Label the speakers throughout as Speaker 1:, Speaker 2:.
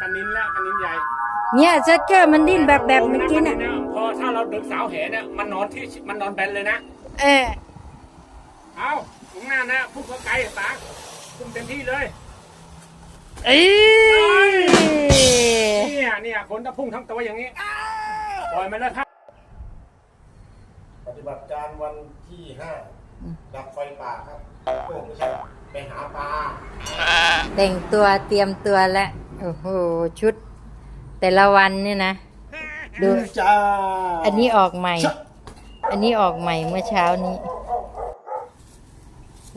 Speaker 1: ปลานินแล้วปลานินใหญ่
Speaker 2: เนี่ยเซตเกอร์มันดิ้นแบบแบบเมื่อกี้น่ะ
Speaker 1: พอถ้าเราดึงสาวแหเนี่ยมันนอนที่มันนอนแบนเลยนะ
Speaker 2: เออ
Speaker 1: เอาตรงหน้านะพุ่งเข้าไกลตาพุ่งเต็มที่เลย
Speaker 2: เอ้ย
Speaker 1: เนี่ยเนี่ยคนถ้าพุ่งทั้งตัวอย่างนี้ปล่อยมันเลยครับ
Speaker 3: ปฏิบัติการวันที่ห้าดับไฟป่าครับโอ้ไม่ใช่ไปหาปลา
Speaker 2: แต่งตัวเตรียมตัวแล้ว โอ้โหชุด แต่ละวันเนี่ยนะ ดู
Speaker 3: จ้า
Speaker 2: อันนี้ออกใหม่ อันนี้ออกใหม่เมื่อเช้านี้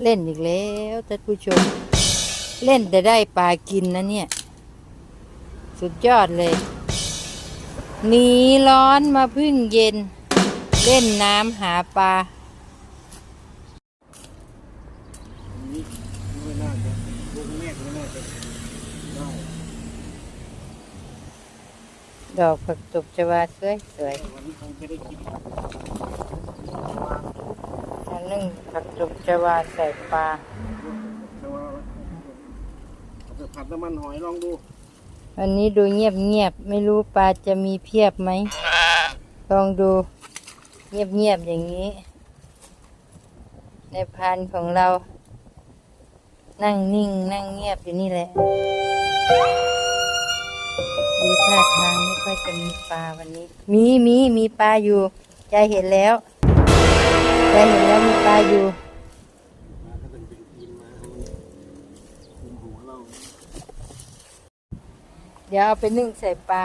Speaker 2: เล่นอีกแล้วท่านผู้ชม เล่นแต่ได้ปลากินนะเนี่ย สุดยอดเลยหนีร้อนมาพึ่งเย็น เล่นน้ำหาปลา
Speaker 3: ไม่น่าจะลูกแม่ไม่น่าจะได้
Speaker 2: ดอกผักตบชวาสวยสวย
Speaker 3: วันนี้คงจะได้กิน
Speaker 2: อันนึ่งผักตบชวาใส่ปลา
Speaker 3: แต่ว่าเอาไปผัดน้ำมันหอยลองดู
Speaker 2: วันนี้ดูเงียบเงียบๆไม่รู้ปลาจะมีเพียบไหมลองดูเงียบเงียบๆอย่างนี้ ในพานของเรา นั่งนิ่ง นั่งเงียบอยู่นี่แหละ ดูท่าทางไม่ค่อยจะมีปลาวันนี้ มีมีมีปลาอยู่ใจเห็นแล้วใจเห็นแล้วมีปลาอยู่
Speaker 3: เดี๋
Speaker 2: ยวเอาไปนึ่งใส่ปลา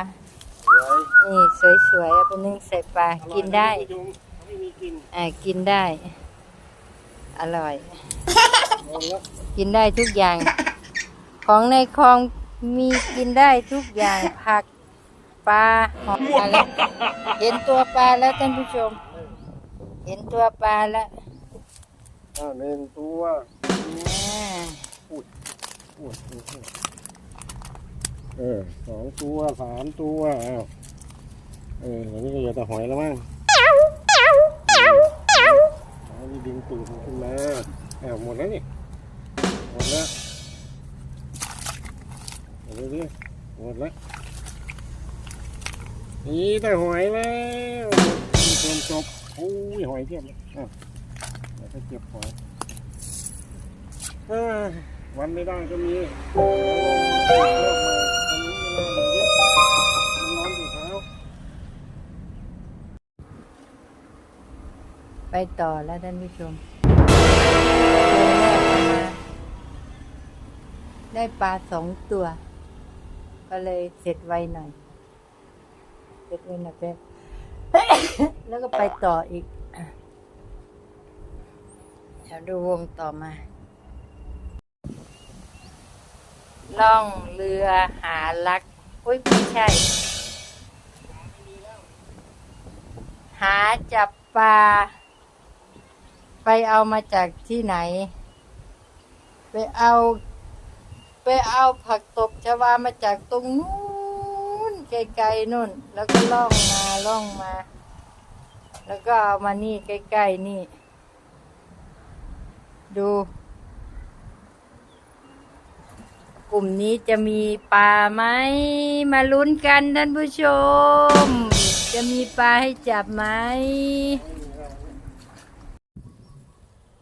Speaker 2: นี่สวยๆ เอาไปนึ่งใส่ปลา กินได้
Speaker 3: ท่านผู้ชมไม่มีกิน
Speaker 2: อ่ากินได้ อร่อย กินได้ทุกอย่าง ของในคลอง มีกินได้ทุกอย่างผักปลาหอมอะไรเห็นตัวปลาแล้วท่านผู้ชม เห็นตัวปลาแล้ว
Speaker 3: อ้าวหนึ่งตัว
Speaker 2: อ่า
Speaker 3: อุ้ยอุ้ยอุ้ยเออสองตัวสามตัวอ้าวเอออันนี้ก็เหลือแต่หอยแล้วมั้งอันนี้ดึงตูดมันขึ้นมาอ้าวหมดแล้วนี่หมดแล้ว หมดแล้วดิหมดแล้วนี่แต่หอยแล้วจมจบโอ้ยหอยเพียบเลยอ้าวเดี๋ยวจะเก็บหอยวันไม่ได้ก็มี
Speaker 2: ไปต่อแล้วท่านผู้ชม ได้ปลาสองตัว ก็เลยเสร็จไวหน่อย เสร็จไวหน่อยแป๊บแล้วก็ไปต่ออีกเดี๋ยวดูวงต่อมา ล่องเรือหาลัก อุ้ยไม่ใช่ หาจับปลา ไปเอามาจากที่ไหน ไปเอา ไปเอาผักตบชวามาจากตรงนู้นไกลๆนู่น แล้วก็ล่องมาล่องมา แล้วก็เอามานี่ใกล้ๆนี่ ดู กลุ่มนี้จะมีปลาไหมมาลุ้นกันท่านผู้ชม จะมีปลาให้จับไหม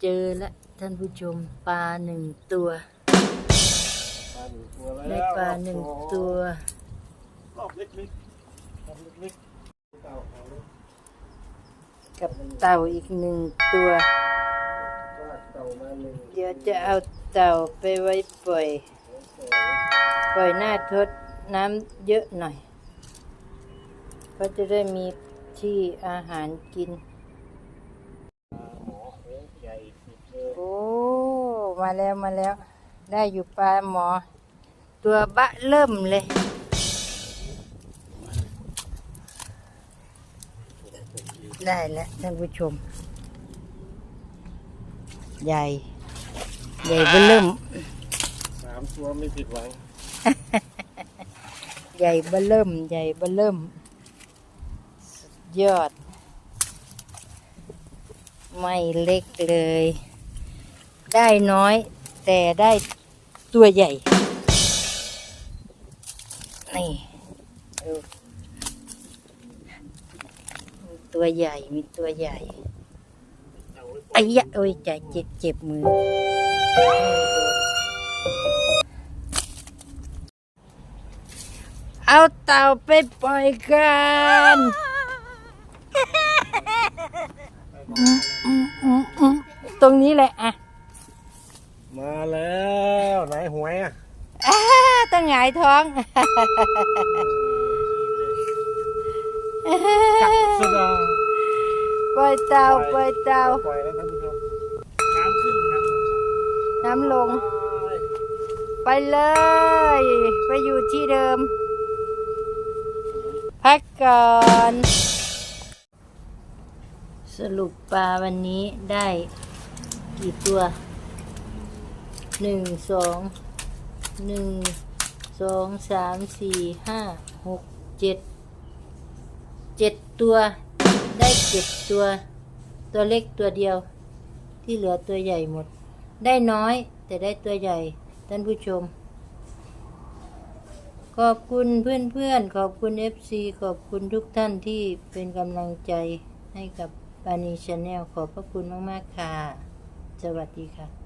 Speaker 2: เจอแล้วท่านผู้ชมปลาหนึ่งตัว ได้ปลาหนึ่งตัว
Speaker 3: รอบเล็กๆรอบเล็กๆเต่าเอาเลย
Speaker 2: กับเต่าอีกหนึ่งตัว
Speaker 3: ลากเต่ามาหนึ่ง
Speaker 2: เดี๋ยวจะเอาเต่าไปไว้ปล่อย ปล่อยหน้าทดน้ำเยอะหน่อยก็จะได้มีที่อาหารกิน โอ้ มาแล้วมาแล้ว ได้อยู่ปลาหมอ ตัวบะเริ่มเลย ได้แล้วท่านผู้ชม ใหญ่ ใหญ่เบอเริ่ม
Speaker 3: สามตัวไม่ผิดหวัง
Speaker 2: ใหญ่เบอเริ่ม ใหญ่เบอเริ่มสุดยอด ไม่เล็กเลย ได้น้อยแต่ได้ ตัวใหญ่ นี่ดูมีตัวใหญ่ มีตัวใหญ่ไอ้ยะโอ้ยใจเจ็บเจ็บมือ เอาเต่าไปปล่อยกันอืมอืมอืมอืมตรงนี้แหละอะ
Speaker 3: มาแล้วไหนหวยอะ
Speaker 2: อ้าต้องหงายท้อง
Speaker 3: กักสดา
Speaker 2: ปล่อยเต่าปล่อยเต่า
Speaker 3: ปล่อยแล้วท่านผู้ชม
Speaker 1: น้ำขึ้นน้ำ
Speaker 2: น้ำลง ไปเลย ไปอยู่ที่เดิม พักก่อน สรุปปลาวันนี้ได้กี่ตัว หนึ่งสองหนึ่งสองสามสี่ห้าหกเจ็ดเจ็ดตัวได้เจ็ดตัว ตัวเล็กตัวเดียว ที่เหลือตัวใหญ่หมด ได้น้อยแต่ได้ตัวใหญ่ท่านผู้ชม ขอบคุณเพื่อนๆ ขอบคุณ FC ขอบคุณทุกท่านที่เป็นกำลังใจให้กับปานีชาแนลขอบพระคุณมาก ๆ ค่ะ สวัสดีค่ะ